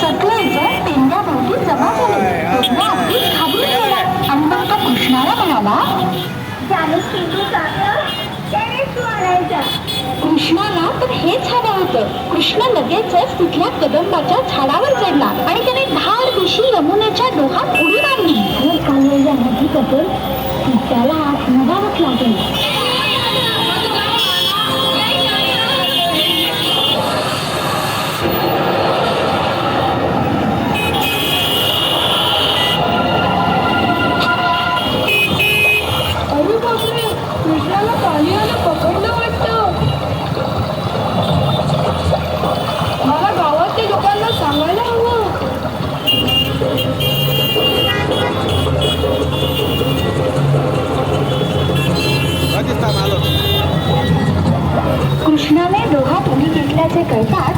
सगळेजण टेंड्याभोवती जमा झाले टेंड्या अगदी खाली गेला आणि मग तो कृष्णाला म्हणाला कृष्णाला तर हेच हवं होतं. कृष्ण लगेचच तिथल्या कदंबाच्या झाडावर चढला आणि त्याने धार दिशी यमुनेच्या डोहात उडी मारली. काढलेल्या नदीबद्दल त्याला आत नगावंच लागेल. कृष्णाला पकडलं वाटतं. मला गावातल्या लोकांना सांगायला हवं. कृष्णाने डोहात पुढे घेतल्याचे कळतात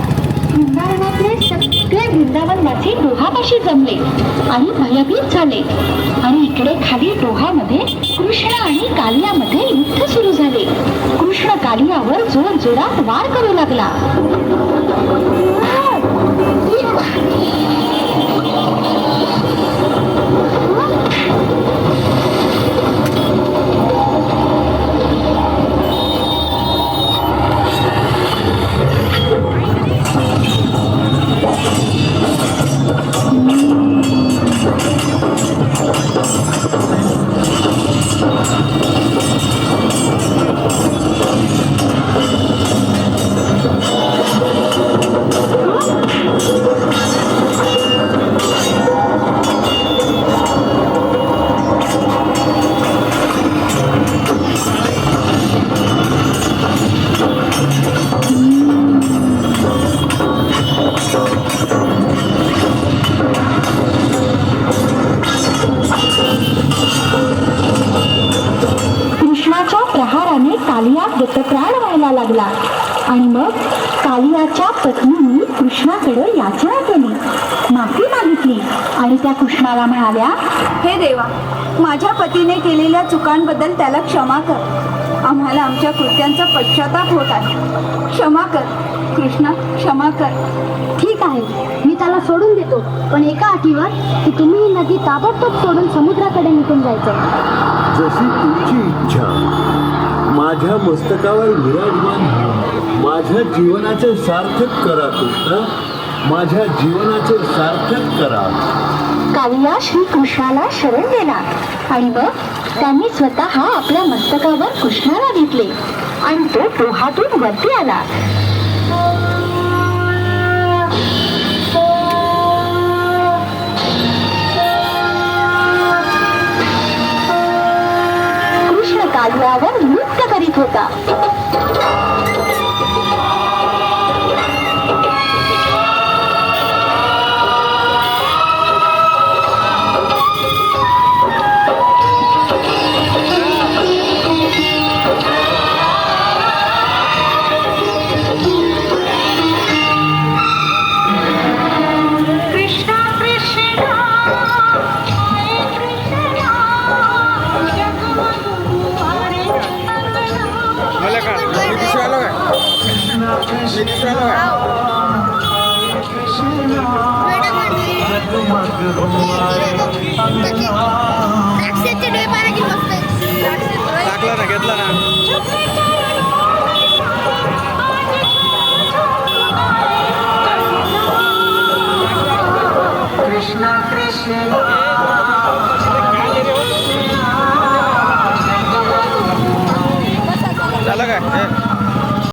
वृंदावनातले सगळे वृंदावनवासी डोहापाशी जमले. आणि भयभीत झाले. आणि इकडे खाली डोहामध्ये कृष्ण आणि कालियामध्ये युद्ध सुरू कालियावर जोर जोरात वार करू लागला. गतप्राण व्हायला लागला. आणि मग कालियाच्या पत्नीने कृष्णाकडे याचना केली. माफी मागितली. आणि त्या कृष्णाला म्हणाल्या हे देवा माझ्या पतीने केलेल्या चुकांबद्दल त्याला क्षमा कर. आम्हाला आमच्या कृत्यांचा पश्चाताप होत आहे. क्षमा कर कृष्णा क्षमा कर. ठीक आहे मी त्याला सोडून देतो. पण एका अटीवर की तुम्ही ही नदी ताबडतोब सोडून समुद्राकडे निघून जायचं. जशी तुमची इच्छा. माझ्या मस्तकावर विराजमान माझ्या जीवनाचे सार्थक करा कृष्ण माझ्या जीवनाचे सार्थक करा. कालिया श्रीकृष्णाला शरण गेला. आणि मग त्यांनी स्वतः आपल्या मस्तकावर कृष्णाला घेतले. आणि तो डोहातून वरती आला. 係とか？टाकला ना घेतला ना